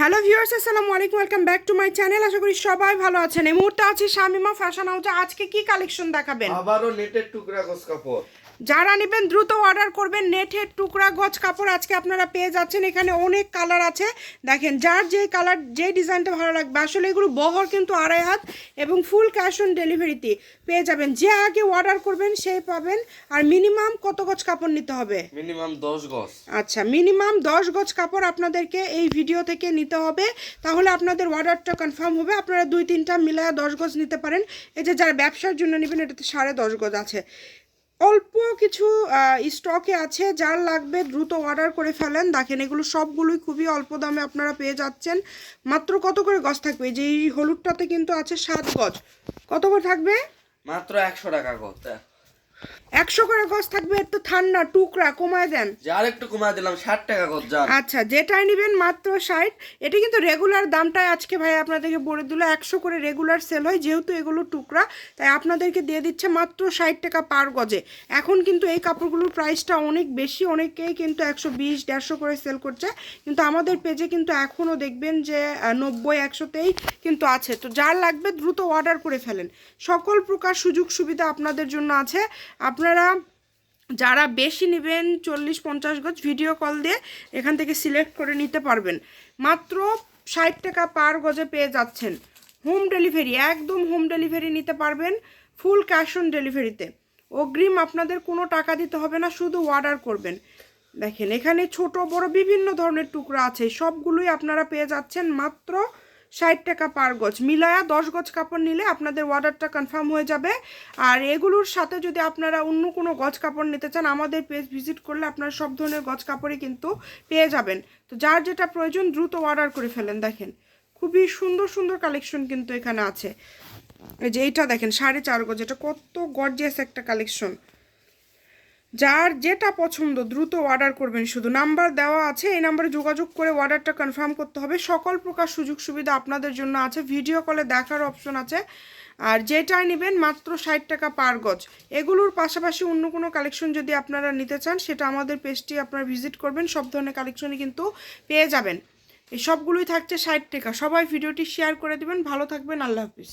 Hello viewers, আসসালামু আলাইকুম, welcome back to my channel. আশা করি সবাই ভালো আছেন। এই মুহূর্তে আছি শামিমা, ফ্যাশন হাউসে আজকে কি কালেকশন দেখাবেন? আবারও নেটের টুকরা গোস কাপড়। যারা নেবেন দ্রুত অর্ডার করবেন। নেটের টুকরা গজ কাপড় আজকে আপনারা পেয়ে যাচ্ছেন। এখানে অনেক কালার আছে। দেখেন যার যে কালার যে ডিজাইনটা ভালো লাগবে। আসলে এগুলো বহর কিন্তু আড়াই হাত এবং ফুল ক্যাশ অন ডেলিভারিতে পেয়ে যাবেন। যে আগে অর্ডার করবেন সেই পাবেন। আর মিনিমাম কত গজ কাপড় নিতে হবে? মিনিমাম দশ গজ। আচ্ছা মিনিমাম দশ গজ কাপড় আপনাদেরকে এই ভিডিও থেকে নিতে হবে। তাহলে আপনাদের অর্ডারটা কনফার্ম হবে। আপনারা দুই তিনটা মিলায় দশ গজ নিতে পারেন। এই যে যারা ব্যবসার জন্য নেবেন এটাতে সাড়ে দশ গজ আছে। অল্প কিছু স্টকে আছে, যার লাগবে দ্রুত অর্ডার করে ফেলেন। দেখেন, এগুলো সবগুলোই খুবই অল্প দামে আপনারা পেয়ে যাচ্ছেন। মাত্র কত করে গজ থাকবে? যে, এই হলুদটাতে কিন্তু আছে সাত গজ। কত করে থাকবে? মাত্র একশো টাকা গজ একশো করে গজ থাকবে তো ঠান্ডা টুকরা কমায় দেন। একটু কমায় দিলাম ষাট টাকা গজ আচ্ছা যেটাই নেবেন মাত্র ষাট। এটা কিন্তু রেগুলার দামটাই আজকে ভাই আপনাদেরকে বলে দিল একশো করে রেগুলার সেল হয় যেহেতু এগুলো টুকরা তাই আপনাদেরকে দিয়ে দিচ্ছে মাত্র ষাট টাকা পার গজে। এখন কিন্তু এই কাপড়গুলোর প্রাইসটা অনেক বেশি অনেকেই কিন্তু একশো বিশ দেড়শো করে সেল করছে। কিন্তু আমাদের পেজে কিন্তু এখনও দেখবেন যে নব্বই একশোতেই কিন্তু আছে। তো যার লাগবে দ্রুত অর্ডার করে ফেলেন। সকল প্রকার সুযোগ সুবিধা আপনাদের জন্য আছে। আপনারা যারা বেশি নেবেন চল্লিশ পঞ্চাশ গজ ভিডিও কল দিয়ে এখান থেকে সিলেক্ট করে নিতে পারবেন। মাত্র ষাট টাকা পার গজে পেয়ে যাচ্ছেন। হোম ডেলিভারি একদম হোম ডেলিভারি নিতে পারবেন ফুল ক্যাশ অন ডেলিভারিতে অগ্রিম আপনাদের কোনো টাকা দিতে হবে না, শুধু অর্ডার করবেন। দেখেন এখানে ছোট বড় বিভিন্ন ধরনের টুকরা আছে, সবগুলোই আপনারা পেয়ে যাচ্ছেন মাত্র ষাট টাকা পার গজ। মিলায়া দশ গজ কাপড় নিলে আপনাদের অর্ডারটা কনফার্ম হয়ে যাবে। আর এগুলোর সাথে যদি আপনারা অন্য কোনো গজ কাপড় নিতে চান, আমাদের পেজ ভিজিট করলে আপনারা সব ধরনের গজ কাপড়ই কিন্তু পেয়ে যাবেন। তো যার যেটা প্রয়োজন দ্রুত অর্ডার করে ফেলেন, দেখেন। খুবই সুন্দর সুন্দর কালেকশন কিন্তু এখানে আছে। এই যে এইটা দেখেন, সাড়ে চার গজ। এটা কত গর্জিয়াস একটা কালেকশন যার যেটা পছন্দ, দ্রুত অর্ডার করবেন শুধু। নাম্বার দেওয়া আছে, এই নাম্বারে যোগাযোগ করে অর্ডারটা কনফার্ম করতে হবে। সকল প্রকার সুযোগ সুবিধা আপনাদের জন্য আছে। ভিডিও কলে দেখার অপশন আছে। আর যেটাই নেবেন মাত্র ষাট টাকা পার গজ। এগুলোর পাশাপাশি অন্য কোনো কালেকশন যদি আপনারা নিতে চান, সেটা আমাদের পেজটি আপনারা ভিজিট করবেন। সব ধরনের কালেকশনই কিন্তু পেয়ে যাবেন। এই সবগুলোই থাকছে ষাট টাকা। সবাই ভিডিওটি শেয়ার করে দেবেন। ভালো থাকবেন। আল্লাহ হাফিজ।